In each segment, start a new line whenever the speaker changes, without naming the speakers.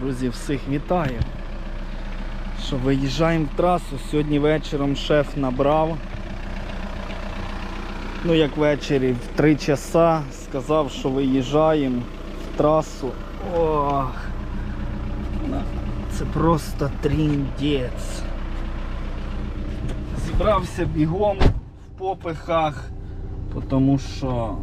Друзі, всіх вітаю. Що виїжджаємо в трасу. Сьогодні вечором шеф набрав. Ну, як ввечері, в 3 часа сказав, що виїжджаємо в трасу. Ох. Це просто тріндець. Зібрався бігом в попихах, тому що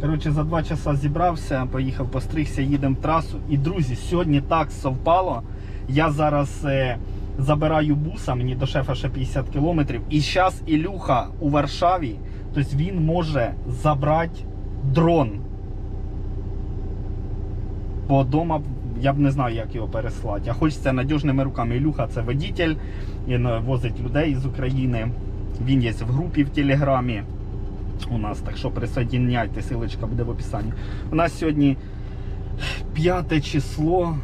Коротше, за два часа зібрався, поїхав, постригся, їдемо в трасу. І друзі, сьогодні так совпало. Я зараз е, забираю буса, мені до шефа ще 50 кілометрів. І зараз Ілюха у Варшаві, тобто він може забрати дрон. Бо вдома я б не знаю, як його переслати. А хочеться надіжними руками. Ілюха це водитель, він е, возить людей з України. Він є в групі в Телеграмі у нас. Так що присоединяйте, силочка буде в описанні. У нас сьогодні 5 число.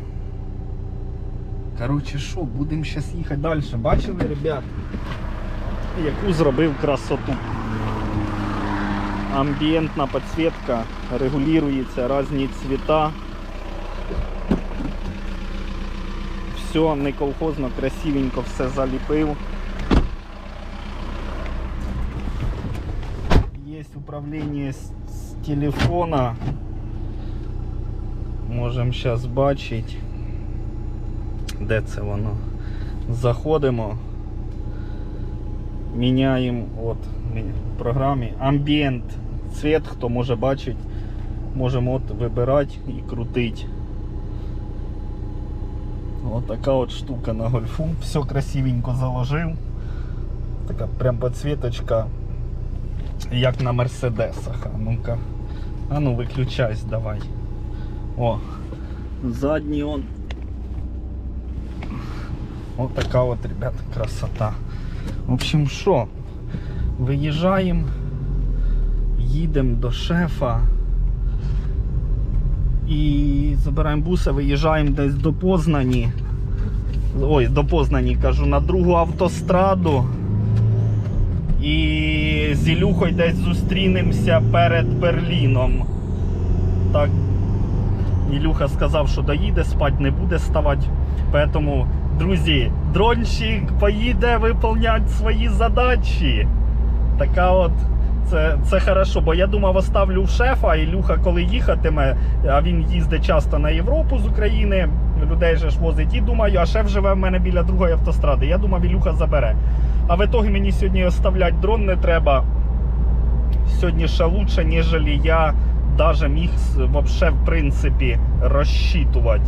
Коротше, що, будемо зараз їхати далі. Бачили, ребят? Яку зробив красоту. Амбієнтна підсвітка, регулюється, різні цвіта. Все не колхозно, красивенько все заліпив. Есть управление с, с телефона. Можемо зараз бачити. Де це воно? Заходимо. Міняємо от в програмі Ambient цвет, хто може бачити, можемо от вибирати і крутити. От така от штука на гольфу. Все красивенько заложив. Така прям подсвіточка як на мерседесах. А ну-ка. А ну виключайся давай. О, задній он. Ось така от, ребята, красота. В общем, що? Виїжджаємо, їдемо до шефа і забираємо буса, виїжджаємо десь до Познані. Ой, до Познані кажу, на другу автостраду. І з Ілюхою десь зустрінемося перед Берліном. Так, Ілюха сказав, що доїде, спать не буде ставати. Тому, друзі, дронщик поїде виконувати свої задачі. Така от. Це, це хорошо, бо я думав, оставлю в шефа, а Ілюха, коли їхатиме, а він їздить часто на Європу з України, людей же ж возить і думаю, а шеф живе в мене біля другої автостради. Я думав, Ілюха забере. А в ітогі мені сьогодні оставляти дрон не треба. Сьогодні ще лучше, ніж я даже міг вообще, в принципі розчитувати.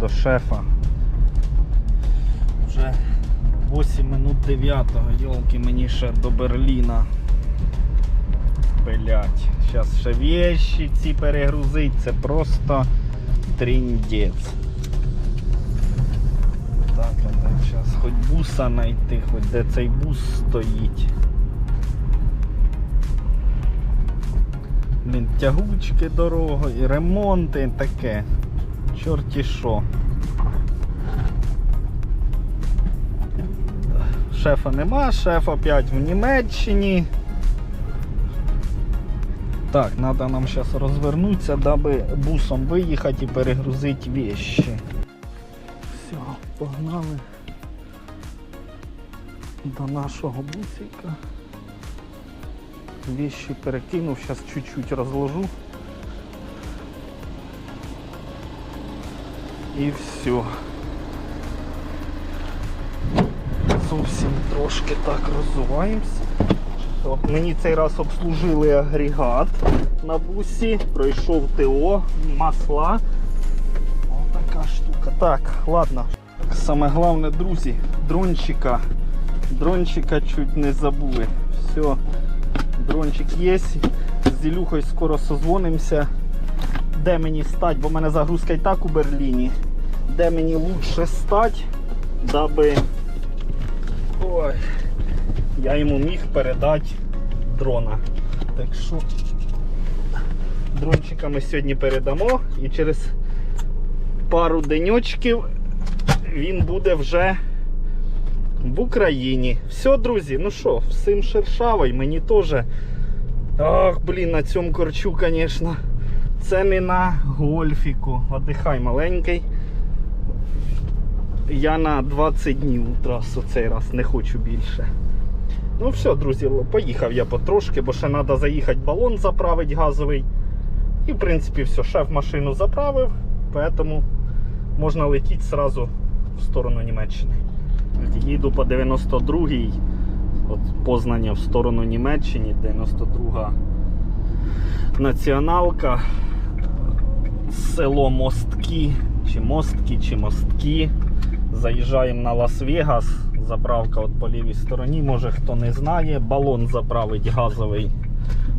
До шефа. Вже 8 минут 9 Йолки, мені ще до Берліна. Блять. Зараз ще вещі ці перегрузить. Це просто тріндець. Так, зараз хоч буса знайти, хоч де цей бус стоїть. Блін, тягучки дорогою, ремонти таке. Чорті що. Шефа нема, шеф опять в Німеччині. Так, треба нам зараз розвернутися, даби бусом виїхати і перегрузити вещи. Все, погнали до нашого бусика. Вещи перекинув, зараз чуть-чуть розложу. І все. Зовсім трошки так роззуваємося. От мені цей раз обслужили агрегат на бусі, пройшов ТО, масла. Ось така штука. Так, ладно. Саме головне, друзі, дрончика Дрончика чуть не забули. Все, дрончик є. З Ілюхою скоро созвонимося. Де мені стать, бо в мене загрузка і так у Берліні. Де мені лучше стать, даби Ой, я йому міг передати дрона. Так що дрончика ми сьогодні передамо і через пару деньочків він буде вже в Україні. Все, друзі, ну що, всім шершавий, мені теж. Ах, блін, на цьому корчу, звісно. Це не на гольфіку. Отдихай маленький. Я на 20 днів трасу цей раз не хочу більше. Ну все, друзі, поїхав я потрошки, бо ще треба заїхати балон заправити газовий. І в принципі все, шеф машину заправив, поэтому можна летіти сразу в сторону Німеччини. Їду по 92-й, от Познання в сторону Німеччини, 92 націоналка, село Мостки, чи Мостки, чи Мостки. Заїжджаємо на Лас-Вегас. Заправка от по лівій стороні, може хто не знає, балон заправить газовий.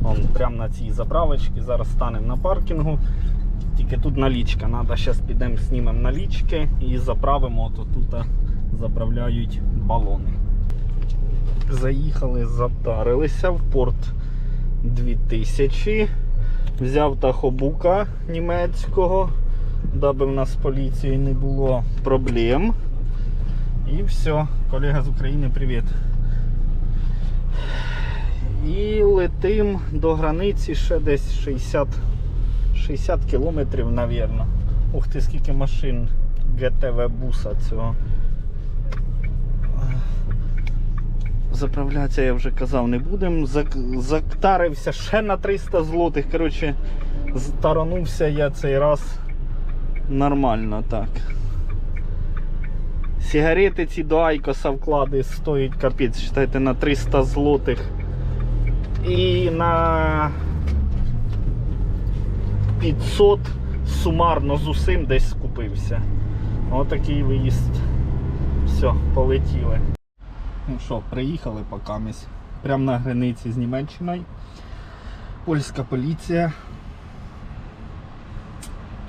Он прямо на цій заправочці. Зараз станемо на паркінгу. Тільки тут налічка. Надо зараз підемо знімемо налічки і заправимо. То тут заправляють балони. Заїхали, затарилися в порт 2000. Взяв тахобука німецького, даби в нас з поліцією не було проблем. І все, колега з України, привіт. І летим до границі ще десь 60, 60 кілометрів, навірно. Ух ти, скільки машин ГТВ буса цього. Заправлятися я вже казав, не будемо. Затарився ще на 300 злотих. Коротше, старанувся я цей раз нормально так. Сигарети ці до Айкоса вклади стоять капець, считайте, на 300 злотих. І на 500 сумарно з усім десь скупився. Отакий виїзд. Все, полетіли. Ну що, приїхали по камісь. Прямо на границі з Німеччиною. Польська поліція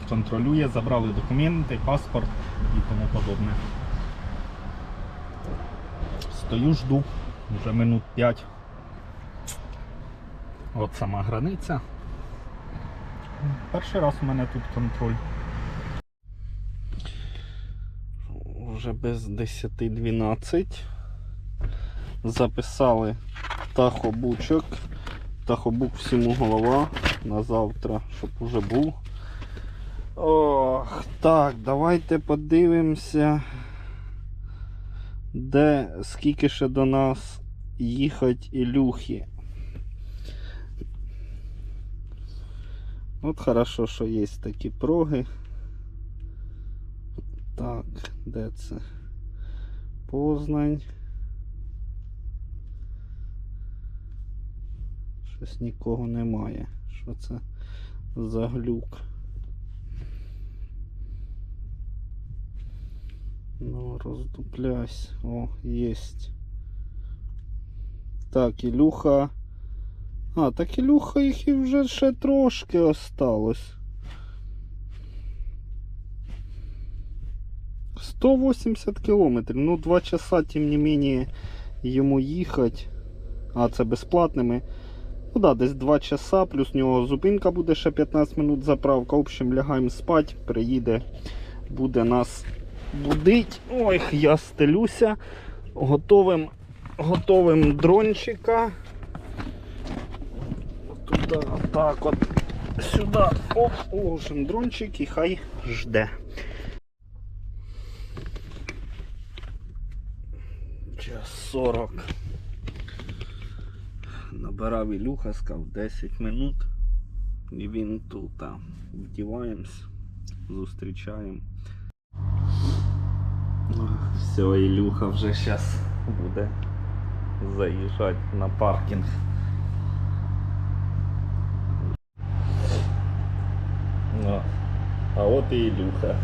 контролює, забрали документи, паспорт і тому подобне. Стою, жду вже минут 5. От сама границя. Перший раз у мене тут контроль. Вже без 10-12. Записали тахобучок. Тахобук всьому голова на завтра, щоб уже був. Ох, так, давайте подивимося, де скільки ще до нас їхать Ілюхи. От хорошо, що є такі проги. Так, де це? Познань. Щось нікого немає. Що це за глюк? Ну, роздупляйся. О, єсть. Так, Ілюха. А, так Ілюха їх вже ще трошки осталось. 180 кілометрів. Ну, 2 часа, тим не менее, йому їхати. А, це безплатними. Ну да, десь 2 часа, плюс у нього зупинка буде ще 15 минут заправка. В общем, лягаємо спать, приїде, буде нас будить. Ой, я стелюся. Готовим, готовим дрончика. Туди, так от, сюди. Оп, ложим дрончик і хай жде. Час 40. Набирав Ілюха, сказав 10 минут. І він тут. Вдіваємось, зустрічаємо. Все, Ілюха вже зараз буде заїжджати на паркінг. Ну, а от і Ілюха.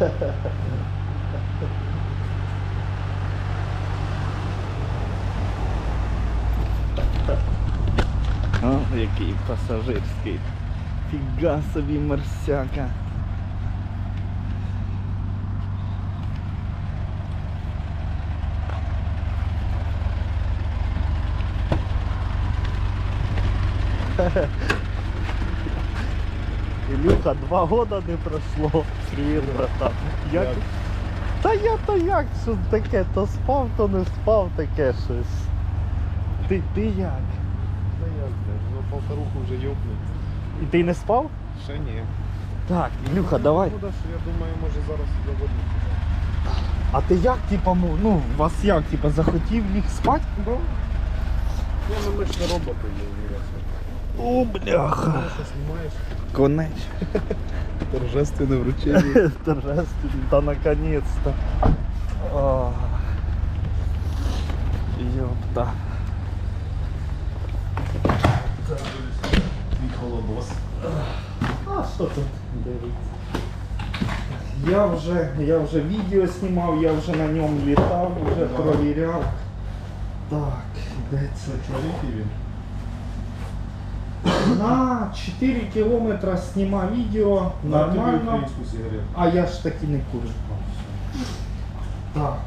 який пасажирський. Фіга собі мерсяка. Ілюха, два года не пройшло. Привіт, братан. Як?
Як?
Та я то як, що таке, то спав, то не спав, таке щось. Ти, ти як?
Блядь, ну полторуху вже йопнуть.
І ти не спав?
Ще ні.
Так, Ілюха, давай.
Ну, я думаю, може зараз заводити.
А ти як, типа, ну, ну, вас як, типа, захотів ліг спати?
Да? Я ну ми ж не роботи є,
О, бляха.
Ти що знімаєш?
Конеч.
Торжественне вручення.
Торжественно, да наконец-то. Ёпта. тут дивиться? Я вже, я вже відео знімав, я вже на ньому літав, вже
Ага.
провіряв. Так, де це?
Чоловік і він.
На 4 кілометри знімав відео,
На тобі
нормально.
українську сигарету.
А я ж таки не курю. Так.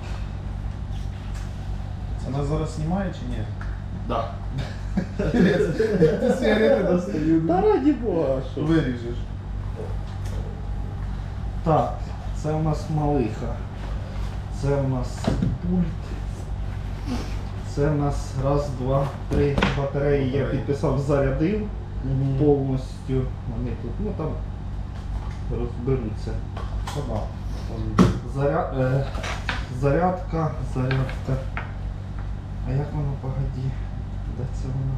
Вона зараз знімає чи ні?
Да.
Ти сигарети достаю.
Та раді Бога, що.
Виріжеш.
Так, це у нас малиха. Це у нас пульт. Це у нас раз, два, три батареї. Я підписав, зарядив повністю. Вони тут, ну там розберуться.
Там
Заря... Е, зарядка, зарядка. А як воно погоді? Де це воно?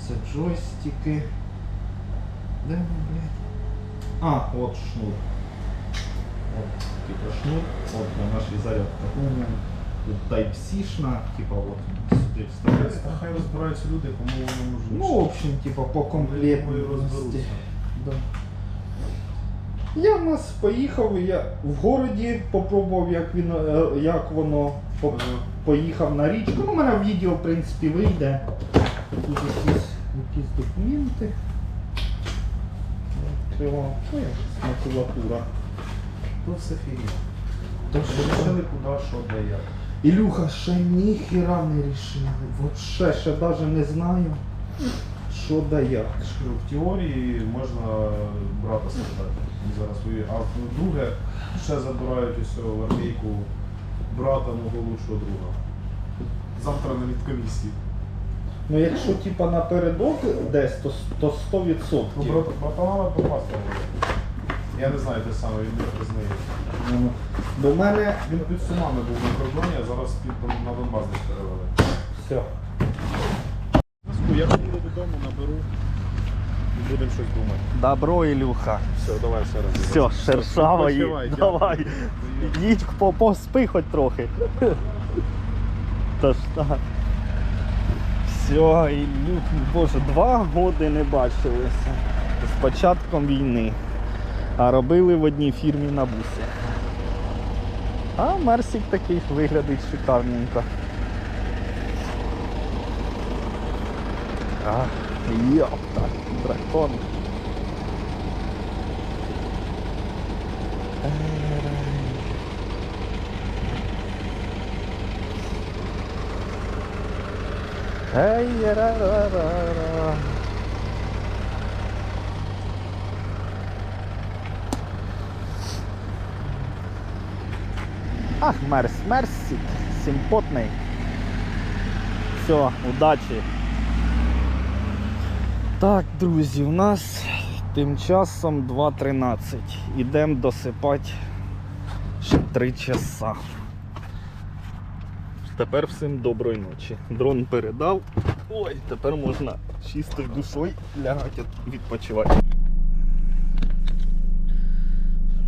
Це джойстики. Де воно, блядь? А, от шнур. От, типа шнур, от на нашій зарядка. Тут Type-C-шна, типа от сюди
Та хай розбираються люди, кому воно нужно.
Ну, в общем, типа по комплектності. Да. Я в нас поїхав, я в городі попробував, як, він, е, як воно по- поїхав на річку. Ну, у мене в відео, в принципі, вийде. Тут якісь, якісь документи. Ну, як макулатура.
Тут все фігня.
Тож,
Вирішили куди, що, де, як.
Ілюха ще ніхіра не рішили. Вообще ще навіть не знаю, що да як.
Кажу, в теорії можна брата сказати. Зараз воює. А друге, ще забирають ось в армійку брата мого лучшого друга. Завтра на відкомісії.
Ну якщо типа напередок десь, то, то 100%.
Ну, брат, братана попасти. Я не знаю, де саме він не признає.
Ну, До мене
Він під Сумами був на кордоні, а зараз під, на Донбас десь перевели.
все.
Я приїду додому, наберу і будемо щось думати.
Добро, Ілюха.
Все, давай ще раз.
Все, шершава.
Відпочивай,
Давай.
дякую.
Їдь по, поспи хоч трохи. Та ж так. Все, Ілюх, боже, два роки не бачилися з початком війни. А робили в одній фірмі на бусі. А Мерсік такий виглядить шикарненько. А, йопта, дракон. Ей, ра Ах, Мерс, Мерсик, симпотний. Все, удачі. Так, друзі, у нас тим часом 2.13. Ідемо досипати ще 3 часа. Тепер всім доброї ночі. Дрон передав. Ой, тепер можна чистою душою лягати відпочивати.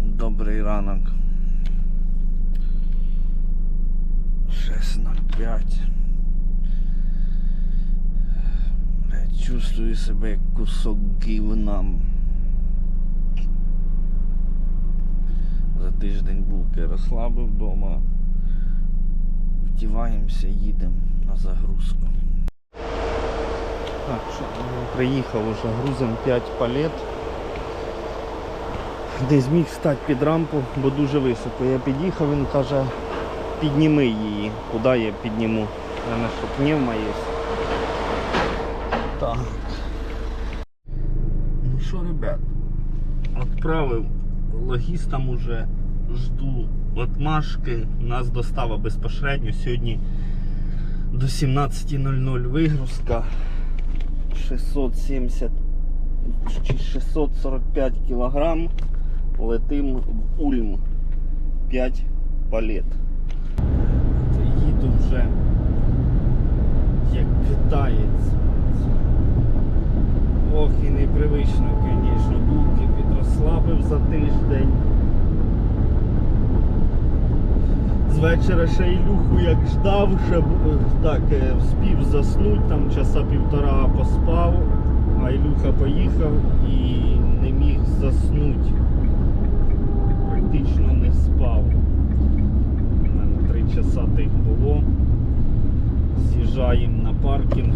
Добрий ранок. 6.05. Блядь, Чувствую себе як кусок гівна. За тиждень булки розслабив вдома. Вдіваємося, їдемо на загрузку. Так, що, ну, приїхав уже, грузим 5 палет. Не зміг стати під рампу, бо дуже високо. Я під'їхав, він каже, підніми її. Куди я підніму? У мене що пневма є. Так. Ну що, ребят, відправив логістам уже, жду отмашки. Нас достава безпосередньо. Сьогодні до 17.00 вигрузка. 670 чи 645 кілограм. Летим в Ульм. 5 палет. Їду вже як китаєць. Ох, і непривично, звісно, булки підрослабив за тиждень. З вечора ще Ілюху як ждав, ще б- так е, вспів заснути, там часа півтора поспав, а Ілюха поїхав і не міг заснути. Практично не спав. У мене три часа тих було. З'їжджаємо на паркінг.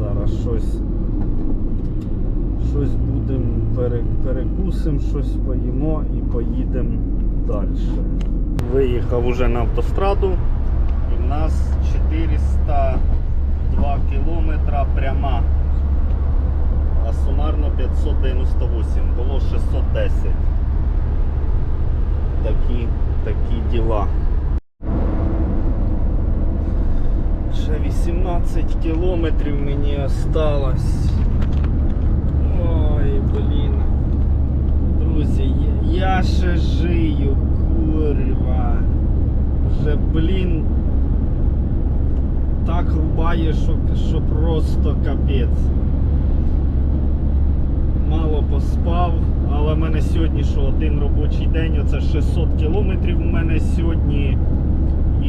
Зараз щось. Щось будемо перекусимо, щось поїмо і поїдемо далі. Виїхав уже на автостраду і в нас 402 кілометра пряма. А сумарно 598, було 610. Такі, такі діла. Ще 18 кілометрів мені осталось. Ой, блін. Друзі, я- ще жию, курва. Вже, блін. Так рубає, що, що просто капець. Мало поспав, але в мене сьогодні що один робочий день, оце 600 кілометрів у мене сьогодні. І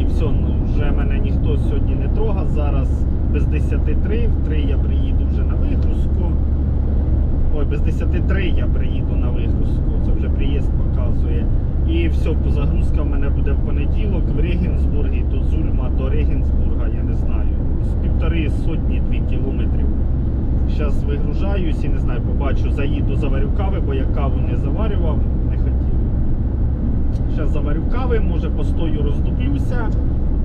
і все, ну, вже мене ніхто сьогодні не трогав. Зараз без 10.3, в 3 я приїду вже на вигрузку. Ой, без 10.3 я приїду на вигрузку, це вже приїзд показує. І все, загрузка в мене буде в понеділок в Регенсбургі, до Зульма до Регенсбурга, я не знаю. З півтори сотні дві кілометрів. Зараз вигружаюсь і не знаю, побачу, заїду заварю кави, бо я каву не заварював, не хотів. Зараз заварю кави, може постою роздуплюся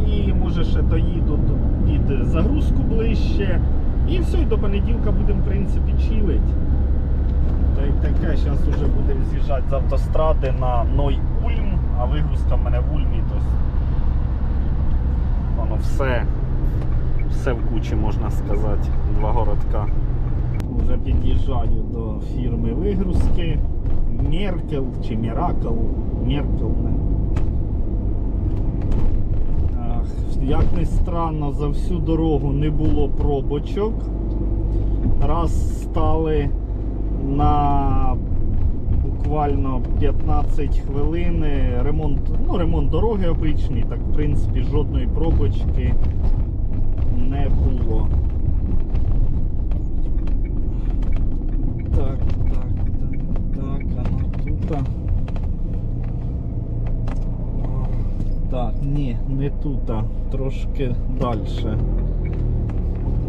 і може ще доїду під загрузку ближче. І все, і до понеділка будемо в принципі чилить. Та й таке, зараз вже будемо з'їжджати з автостради на Ной Ульм, а вигрузка в мене в Ульмі. Тобто воно все, все в кучі, можна сказати, два городка. Вже під'їжджаю до фірми вигрузки. Меркел чи Міракл. Меркел. не. Як не странно, за всю дорогу не було пробочок. Раз стали на буквально 15 хвилин ремонт, ну, ремонт дороги обичний, так в принципі жодної пробочки не було. Так, так, так, так, ну тут. Так, ні, не тут, трошки далі.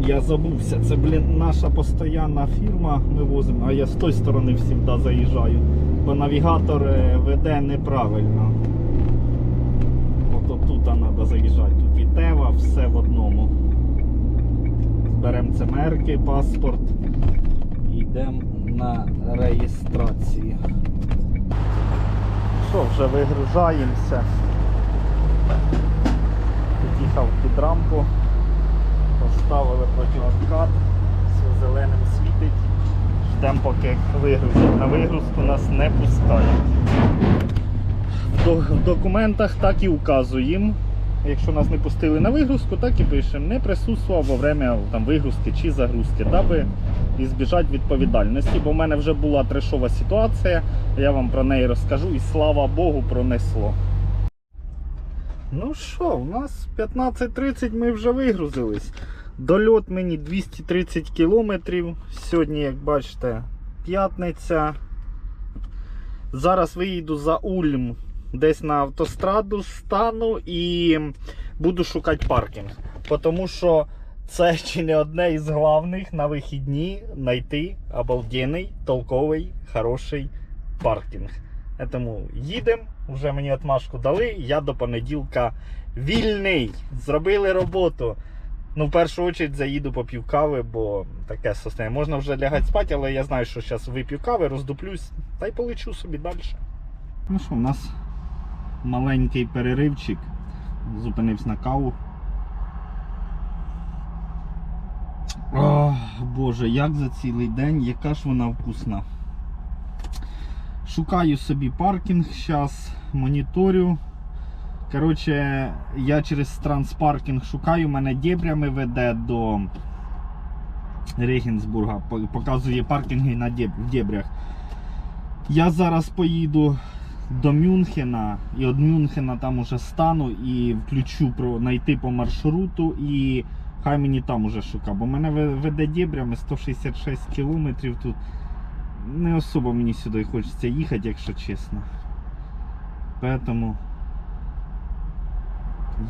Я забувся, це, блін, наша постійна фірма, ми возимо, а я з тої сторони завжди заїжджаю, бо навігатор е, веде неправильно. Ото тут треба заїжджати. Тут і Тева, все в одному. Зберемо цемерки, паспорт і йдемо на реєстрацію. Що, вже вигружаємося. Під'їхав під рампу, поставили противоткат, все зеленим світить. Ждемо, поки вигрузять. На вигрузку нас не пускають. В документах так і вказуємо. Якщо нас не пустили на вигрузку, так і пишемо. Не присутствував во время там, вигрузки чи загрузки, даби ізбіжати відповідальності. Бо в мене вже була трешова ситуація, я вам про неї розкажу і слава Богу пронесло. Ну що, у нас 15.30 ми вже вигрузились. Дольот мені 230 кілометрів. Сьогодні, як бачите, п'ятниця. Зараз виїду за Ульм десь на автостраду стану і буду шукати паркінг. Тому що це чи не одне із головних на вихідні знайти обалденний, толковий, хороший паркінг. Тому їдемо, вже мені отмашку дали, я до понеділка вільний. Зробили роботу. Ну, в першу чергу заїду поп'ю кави, бо таке состояние. Можна вже лягати спати, але я знаю, що зараз вип'ю кави, роздуплюсь та й полечу собі далі. Ну що, у нас маленький переривчик. Зупинився на каву. Ох, Боже, як за цілий день, яка ж вона вкусна. Шукаю собі паркінг зараз, моніторю. Коротше, я через транспаркінг шукаю, мене дебрями веде до Регенсбурга. Показує паркінги на деб... дебрях. Я зараз поїду до Мюнхена і від Мюнхена там уже стану і включу про знайти по маршруту і хай мені там уже шука. Бо мене веде дебрями 166 кілометрів тут. Не особо мені сюди хочеться їхати, якщо чесно. Поэтому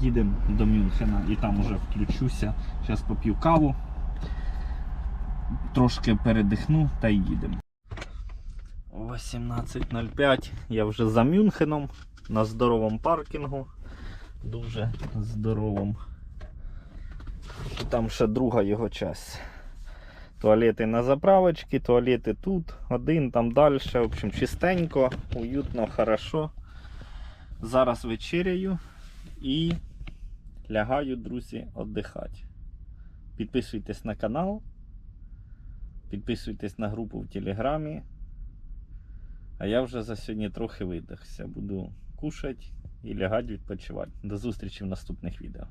їдемо до Мюнхена і там уже включуся. Зараз поп'ю каву, трошки передихну та й їдемо. 18.05. Я вже за Мюнхеном на здоровому паркінгу. Дуже здоровому. Там ще друга його часть. Туалети на заправочці, туалети тут, один там далі. В общем, чистенько, уютно, хорошо. Зараз вечеряю і лягаю, друзі, віддихати. Підписуйтесь на канал, підписуйтесь на групу в Телеграмі. А я вже за сьогодні трохи видихся. Буду кушати і лягати відпочивати. До зустрічі в наступних відео.